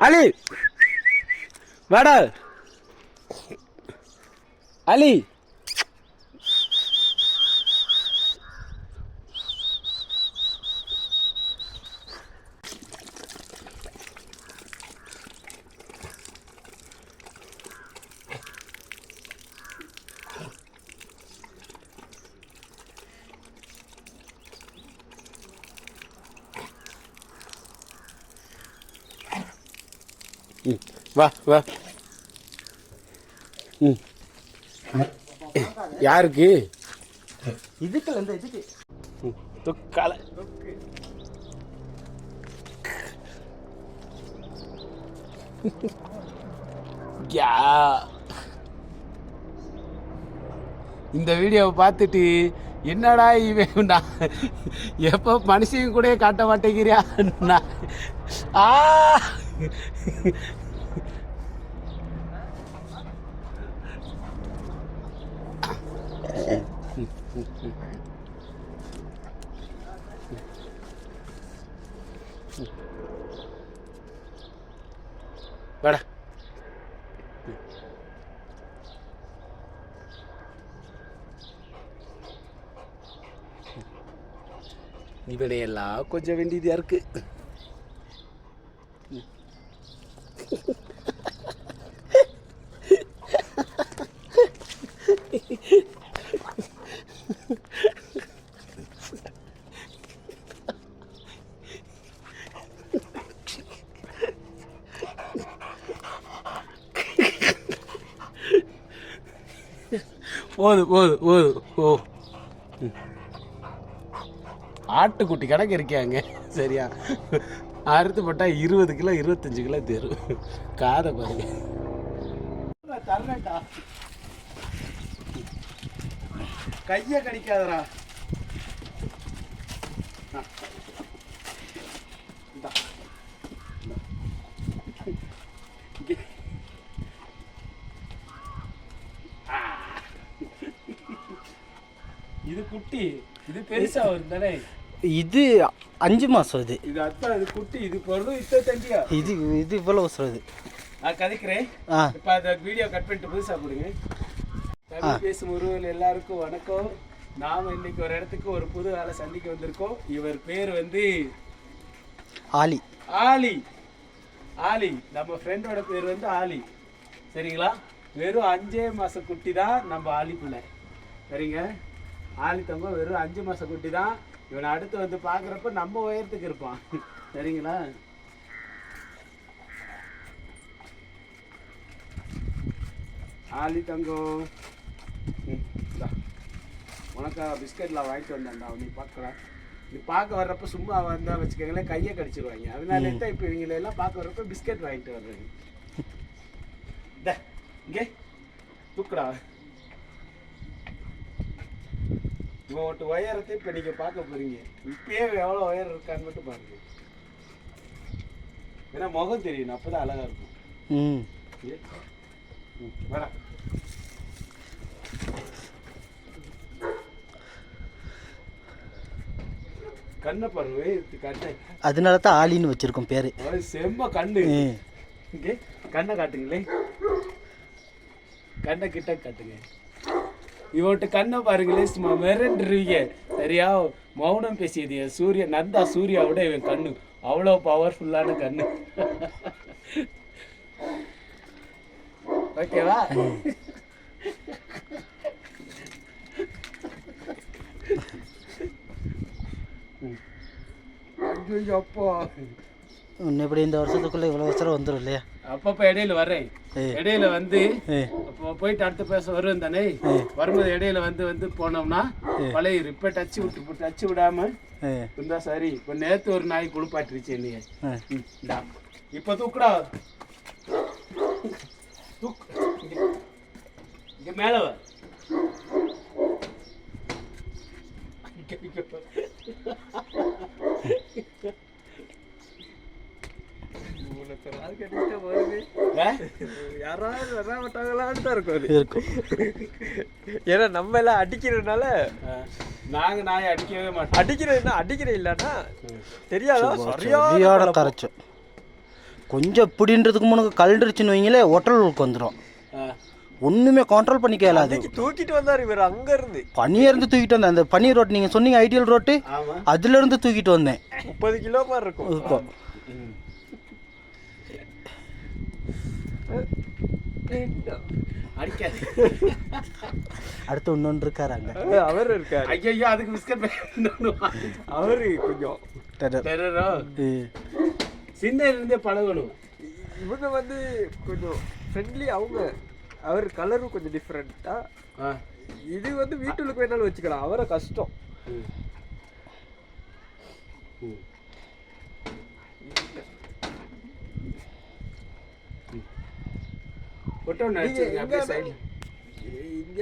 அலி! வாடா! அலி ம், வா வா. ம். யாருக்கு? இதுக்குல இந்த இதுக்கு. துக்கால. யா. இந்த வீடியோவை பார்த்துட்டு என்னடா இவன் எப்போ மனுஷங்க கூட காட்ட மாட்டேங்கிறியா? ஆ. வாடா இவனை எல்லாம் கொஞ்சம் வேண்டியதா இருக்கு போது போது போது. ஓ. ஆட்டுக்குட்டி கணக்கு இருக்காங்க சரியா? அறுத்து போட்டா இருபது கிலோ இருபத்தஞ்சு கிலோ தெரு. காதை பாருங்க. தரேன்டா. கையை கடிக்காதரா ஆ. இந்தா. இந்தா. இங்கே. ஆ. இது குட்டி இது பெருசா வரும் தானே? இது அஞ்சு மாதம் இது இது அத்தா இது குட்டி இது பொருளும் இத்த தண்டியா? இது இது இவ்வளோ சொல்லுது நான் கதைக்கிறேன். ஆ. இப்போ அந்த வீடியோ கட் பண்ணிட்டு புதுசாக கொடுங்க. தமிழ் பேசும் உறவுகள் எல்லாருக்கும் வணக்கம். நாம இன்னைக்கு ஒரு இடத்துக்கு ஒரு புது ஆளை சந்திக்க வந்திருக்கோம். இவர் பேர் வந்து ஆலி. ஆலி. ஆலி. நம்ம ஃப்ரெண்டோட பேர் வந்து ஆலி. சரிங்களா? வெறும் அஞ்சே மாச குட்டி தான் நம்ம ஆலி பிள்ளை. சரிங்க? ஆலி தம்பம் வெறும் அஞ்சு மாச குட்டி தான் இவனை அடுத்து வந்து பார்க்குறப்ப நம்ம உயரத்துக்கு இருப்பான். சரிங்களா? ஆலி தங்கம். இந்தா. உனக்கா பிஸ்கட்லாம் வாங்கிட்டு வந்தேன்டா நீ பார்க்கலாம் நீ பார்க்க வர்றப்ப சும்மா வந்தா வச்சுக்கோங்களேன் கையை கடிச்சிருவாங்க. அதனால தான் இப்போ இவங்களை எல்லாம் பார்க்க வர்றப்ப பிஸ்கட் வாங்கிட்டு வர்றேன். இந்த இங்கே. தூக்குடா. உங்கள்கிட்ட உயரத்தை இப்போ நீங்கள் பார்க்க போறீங்க. இப்பயே எவ்வளோ உயரம் இருக்கான்னு மட்டும் பாருங்க. ஏன்னா முகம் தெரியணும் அப்போ தான் அழகாக இருக்கும். ம். வாடா கண்ணை பாருங்க கண்ணை. அதனால தான் ஆலின்னு வச்சுருக்கோம் பேர். செம்ம கண்ணு. இங்கே கண்ணை காட்டுங்களே கண்ணை கிட்ட காட்டுங்க. இவன்ட்டு கண்ணை பாருங்களே சும்மா மிரண்டுருவீங்க. சரியா? மௌனம் பேசியது என் சூரிய நந்தா சூர்யாவோட இவன் கண்ணு. அவ்வளோ பவர்ஃபுல்லான கண்ணு. ஓகேவா? இன்னும் இப்படி இந்த வருஷத்துக்குள்ளே இவ்வளோ வருஷம் வந்துடும் இல்லையா? அப்பப்ப இடையில வர்றேன். இடையில வந்து போயிட்டு அடுத்த பேச வருவேன் தானே? வரும்போது இடையில வந்து வந்து போனோம்னா பழைய இப்ப டச் விட்டு டச் விடாம இருந்தா சரி இப்போ நேத்து ஒரு நாய் குளிப்பாட்டிருச்சு என்னைய. இப்போ தூக்குடா. தூக்கு இங்க. இங்க மேல வா இங்க, இங்க வா. உனக்கு ஒரு ஆள் கிடைச்சா போதுமே. ஆ? யாராவது தான் இருக்கும் ஏன்னா நம்ம எல்லாம் அடிக்கிறதுனால நாங்க நாயை அடிக்கவே மாட்டோம். அடிக்கிறது என்ன அடிக்கிற இல்லைன்னா தெரியாதா? சரியோட கரைச்சோம். கொஞ்சம் இப்படின்றதுக்கு முன்னாடி கழுண்டுருச்சுன்னு வைங்களே ஒட்டல் வந்துடும். ஒன்றுமே கண்ட்ரோல் இயலாது. அன்னைக்கு தூக்கிட்டு வந்தார் இவர் அங்க இருந்து பனியை இருந்து தூக்கிட்டு வந்தேன். அந்த பனி ரோட் நீங்கள் சொன்னீங்க ஐடியல் ரோட்டு. ஆமா. அதுலேருந்து தூக்கிட்டு வந்தேன். முப்பது கிலோ மாதிரி இருக்கும். இருக்கும் ம். அடிக்காது அடுத்து இன்னொன்று இருக்காரு அங்கே. அவர் இருக்காரு. ஐயோ அதுக்கு பிஸ்கட் அவரு கொஞ்சம் டெரரோ சின்ன இருந்தே பழகணும். இவங்க வந்து கொஞ்சம் ஃப்ரெண்ட்லி அவங்க. அவர் கலரும் கொஞ்சம் டிஃப்ரெண்ட்டா ஆ. இது வந்து வீட்டுக்கு வேணாலும் வச்சுக்கலாம். அவரை கஷ்டம். ம். ம். ஒட்டை ஒன்று நீங்க அடிச்சிருங்க அப்படியே எங்க சைடில் இங்க